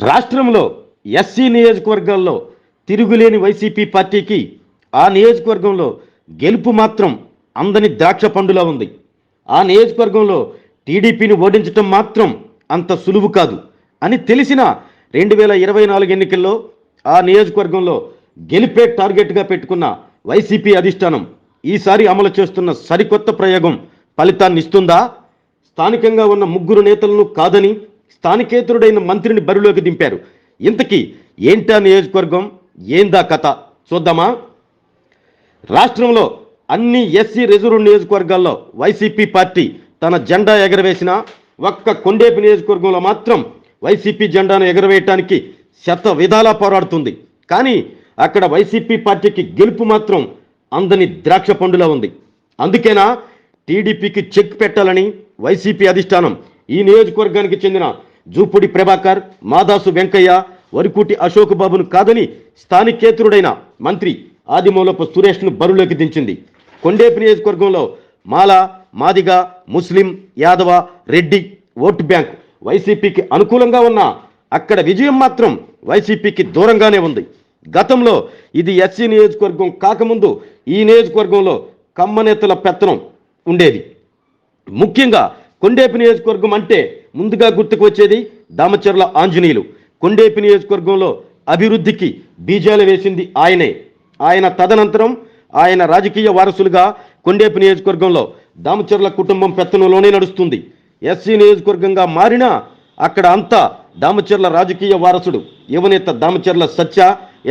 రాష్ట్రంలో ఎస్సీ నియోజకవర్గాల్లో తిరుగులేని వైసీపీ పార్టీకి ఆ నియోజకవర్గంలో గెలుపు మాత్రం అందని ద్రాక్ష పండులా ఉంది. ఆ నియోజకవర్గంలో టీడీపీని ఓడించటం మాత్రం అంత సులువు కాదు అని తెలిసిన రెండు వేల ఇరవై నాలుగు ఎన్నికల్లో ఆ నియోజకవర్గంలో గెలిపే టార్గెట్గా పెట్టుకున్న వైసీపీ అధిష్టానం ఈసారి అమలు చేస్తున్న సరికొత్త ప్రయోగం ఫలితాన్ని ఇస్తుందా స్థానికంగా ఉన్న ముగ్గురు నేతలను కాదని స్థానికేతరుడైన మంత్రిని బరిలోకి దింపారు. ఇంతకీ ఏంటా నియోజకవర్గం? ఏందా కథ? చూద్దామా? రాష్ట్రంలో అన్ని ఎస్సీ రిజర్వ్ నియోజకవర్గాల్లో వైసీపీ పార్టీ తన జెండా ఎగరవేసిన ఒక్క కొండేపి నియోజకవర్గంలో మాత్రం వైసీపీ జెండాను ఎగరవేయటానికి శత విధాలా పోరాడుతుంది. కానీ అక్కడ వైసీపీ పార్టీకి గెలుపు మాత్రం అందని ద్రాక్ష పండులా ఉంది. అందుకేనా టీడీపీకి చెక్ పెట్టాలని వైసీపీ అధిష్టానం ఈ నియోజకవర్గానికి చెందిన జూపుడి ప్రభాకర్ మాదాసు వెంకయ్య వరికూటి అశోక్ బాబును కాదని స్థానికేతరుడైన మంత్రి ఆదిమూలపు సురేష్ను బరులోకి దించింది. కొండేపి నియోజకవర్గంలో మాల మాదిగ ముస్లిం యాదవ రెడ్డి ఓటు బ్యాంక్ వైసీపీకి అనుకూలంగా ఉన్న అక్కడ విజయం మాత్రం వైసీపీకి దూరంగానే ఉంది. గతంలో ఇది ఎస్సీ నియోజకవర్గం కాకముందు ఈ నియోజకవర్గంలో కమ్మనేతల పెత్తనం ఉండేది. ముఖ్యంగా కొండేపి నియోజకవర్గం అంటే ముందుగా గుర్తుకు వచ్చేది దామచర్ల ఆంజనేయులు. కొండేపి నియోజకవర్గంలో అభివృద్ధికి బీజాలు వేసింది ఆయనే. ఆయన తదనంతరం ఆయన రాజకీయ వారసులుగా కొండేపి నియోజకవర్గంలో దామచర్ల కుటుంబం పెత్తనంలోనే నడుస్తుంది. ఎస్సీ నియోజకవర్గంగా మారినా అక్కడ అంతా దామచర్ల రాజకీయ వారసుడు యువనేత దామచర్ల సత్య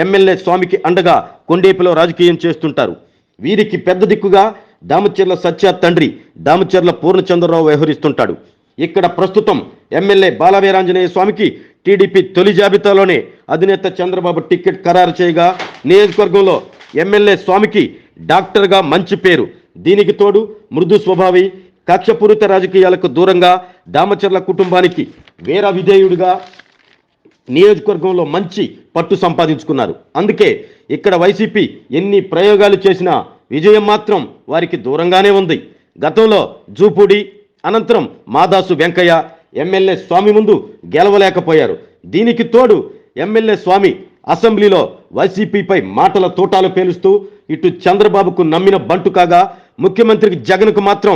ఎమ్మెల్యే స్వామికి అండగా కొండేపిలో రాజకీయం చేస్తుంటారు. వీరికి పెద్ద దిక్కుగా దామచర్ల సత్య తండ్రి దామచర్ల పూర్ణచంద్రరావు వ్యవహరిస్తుంటాడు. ఇక్కడ ప్రస్తుతం ఎమ్మెల్యే బాలవీరాంజనేయ స్వామికి టీడీపీ తొలి జాబితాలోనే అధినేత చంద్రబాబు టికెట్ ఖరారు చేయగా నియోజకవర్గంలో ఎమ్మెల్యే స్వామికి డాక్టర్గా మంచి పేరు. దీనికి తోడు మృదు స్వభావి కక్షపూరిత రాజకీయాలకు దూరంగా దామచర్ల కుటుంబానికి వీర విధేయుడిగా నియోజకవర్గంలో మంచి పట్టు సంపాదించుకున్నారు. అందుకే ఇక్కడ వైసీపీ ఎన్ని ప్రయోగాలు చేసినా విజయం మాత్రం వారికి దూరంగానే ఉంది. గతంలో జూపూడి అనంతరం మాదాసు వెంకయ్య ఎమ్మెల్యే స్వామి ముందు గెలవలేకపోయారు. దీనికి తోడు ఎమ్మెల్యే స్వామి అసెంబ్లీలో వైసీపీపై మాటల తోటాలు పేలుస్తూ ఇటు చంద్రబాబుకు నమ్మిన బంటు కాగా ముఖ్యమంత్రికి జగన్కు మాత్రం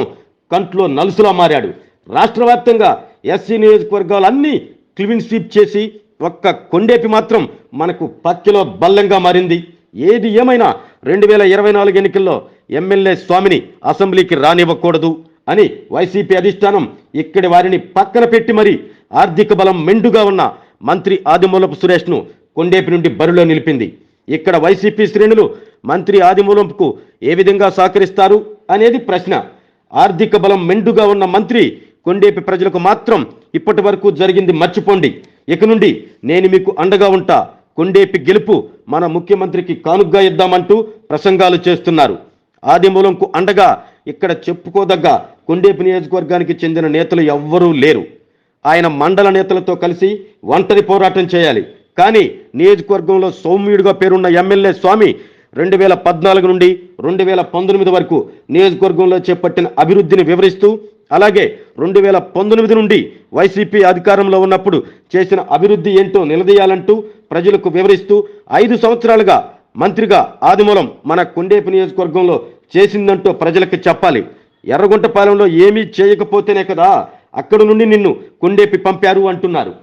కంట్లో నలుసులా మారాడు. రాష్ట్ర వ్యాప్తంగా ఎస్సీ నియోజకవర్గాలన్నీ క్లీన్ స్వీప్ చేసి ఒక్క కొండేపి మాత్రం మనకు పక్కిలో బల్లంగా మారింది. ఏది ఏమైనా రెండు వేల ఇరవై నాలుగు ఎన్నికల్లో ఎమ్మెల్యే స్వామిని అసెంబ్లీకి రానివ్వకూడదు అని వైసీపీ అధిష్టానం ఇక్కడి వారిని పక్కన పెట్టి మరీ ఆర్థిక బలం మెండుగా ఉన్న మంత్రి ఆదిమూలపు సురేష్ను కొండేపి నుండి బరిలో నిలిపింది. ఇక్కడ వైసీపీ శ్రేణులు మంత్రి ఆదిమూలంకు ఏ విధంగా సహకరిస్తారు అనేది ప్రశ్న. ఆర్థిక బలం మెండుగా ఉన్న మంత్రి కొండేపి ప్రజలకు మాత్రం ఇప్పటి వరకు జరిగింది మర్చిపోండి. ఇక నుండి నేను మీకు అండగా ఉంటా. కొండేపి గెలుపు మన ముఖ్యమంత్రికి కానుగ్గా ఇద్దామంటూ ప్రసంగాలు చేస్తున్నారు. ఆదిమూలంకు అండగా ఇక్కడ చెప్పుకోదగ్గ కొండేపి నియోజకవర్గానికి చెందిన నేతలు ఎవ్వరూ లేరు. ఆయన మండల నేతలతో కలిసి ఒంటరి పోరాటం చేయాలి. కానీ నియోజకవర్గంలో సౌమ్యుడిగా పేరున్న ఎమ్మెల్యే స్వామి రెండు వేల పద్నాలుగు నుండి రెండు వేల పంతొమ్మిది వరకు నియోజకవర్గంలో చేపట్టిన అభివృద్ధిని వివరిస్తూ అలాగే రెండు వేల పంతొమ్మిది నుండి వైసీపీ అధికారంలో ఉన్నప్పుడు చేసిన అభివృద్ధి ఏంటో నిలదీయాలంటూ ప్రజలకు వివరిస్తూ ఐదు సంవత్సరాలుగా మంత్రిగా ఆదిమూలం మన కొండేపు నియోజకవర్గంలో చేసిందంటూ ప్రజలకు చెప్పాలి. ఎర్రగుంటపాలెంలో ఏమీ చేయకపోతేనే కదా అక్కడి నుండి నిన్ను కొండేపి పంపారు అంటున్నారు.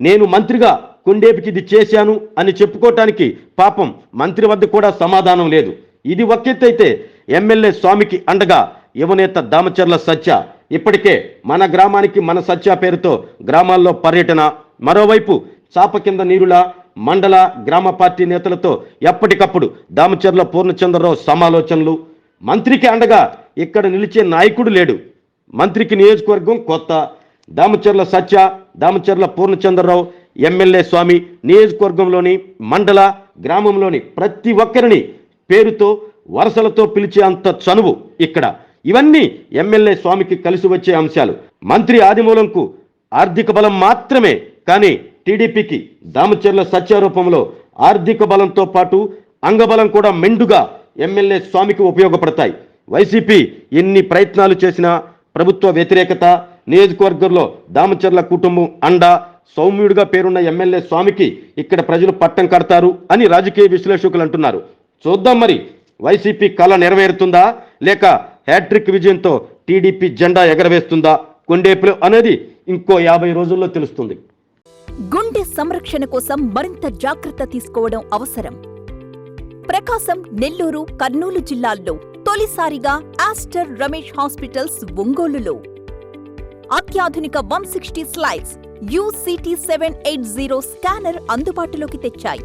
నేను మంత్రిగా కొండేపికి ఇది చేశాను అని చెప్పుకోవటానికి పాపం మంత్రి వద్ద కూడా సమాధానం లేదు. ఇది ఒకెత్తైతే ఎమ్మెల్యే స్వామికి అండగా యువనేత దామచర్ల సత్య. ఇప్పటికే మన గ్రామానికి మన సత్య పేరుతో గ్రామాల్లో పర్యటన. మరోవైపు చాప కింద నీరులా మండల గ్రామ పార్టీ నేతలతో ఎప్పటికప్పుడు దామచర్ల పూర్ణచంద్రరావు సమాలోచనలు. మంత్రికి అండగా ఇక్కడ నిలిచే నాయకుడు లేడు. మంత్రికి నియోజకవర్గం కొత్త. దామచర్ల సత్య దామచర్ల పూర్ణచంద్రరావు ఎమ్మెల్యే స్వామి నియోజకవర్గంలోని మండల గ్రామంలోని ప్రతి ఒక్కరిని పేరుతో వరసలతో పిలిచే అంత చనువు ఇక్కడ. ఇవన్నీ ఎమ్మెల్యే స్వామికి కలిసి వచ్చే అంశాలు. మంత్రి ఆదిమూలంకు ఆర్థిక బలం మాత్రమే కానీ టీడీపీకి దామచర్ల సత్యారూపంలో ఆర్థిక బలంతో పాటు అంగబలం కూడా మెండుగా ఎమ్మెల్యే స్వామికి ఉపయోగపడతాయి. వైసీపీ ఎన్ని ప్రయత్నాలు చేసినా ప్రభుత్వ వ్యతిరేకత నియోజకవర్గంలో దామచర్ల కుటుంబం అండ సౌమ్యుడిగా పేరున్న ఎమ్మెల్యే స్వామికి ఇక్కడ ప్రజలు పట్టం కడతారు అని రాజకీయ విశ్లేషకులు అంటున్నారు. చూద్దాం మరి వైసీపీ కళ నెరవేరుతుందా? లేక హ్యాట్రిక్ విజయంతో టీడీపీ జెండా ఎగరవేస్తుందా కొండేపులు అనేది ఇంకో యాభై రోజుల్లో తెలుస్తుంది. గుండె సంరక్షణ కోసం మరింత జాగ్రత్త తీసుకోవడం అవసరం. ప్రకాశం నెల్లూరు కర్నూలు జిల్లాల్లో తొలిసారిగా ఆస్టర్ రమేష్ హాస్పిటల్స్ ఒంగోలులో. అత్యాధునిక వన్ సిక్స్టీ స్లైడ్స్ యూసిటీ సెవెన్ ఎయిట్ జీరో స్కానర్ అందుబాటులోకి తెచ్చాయి.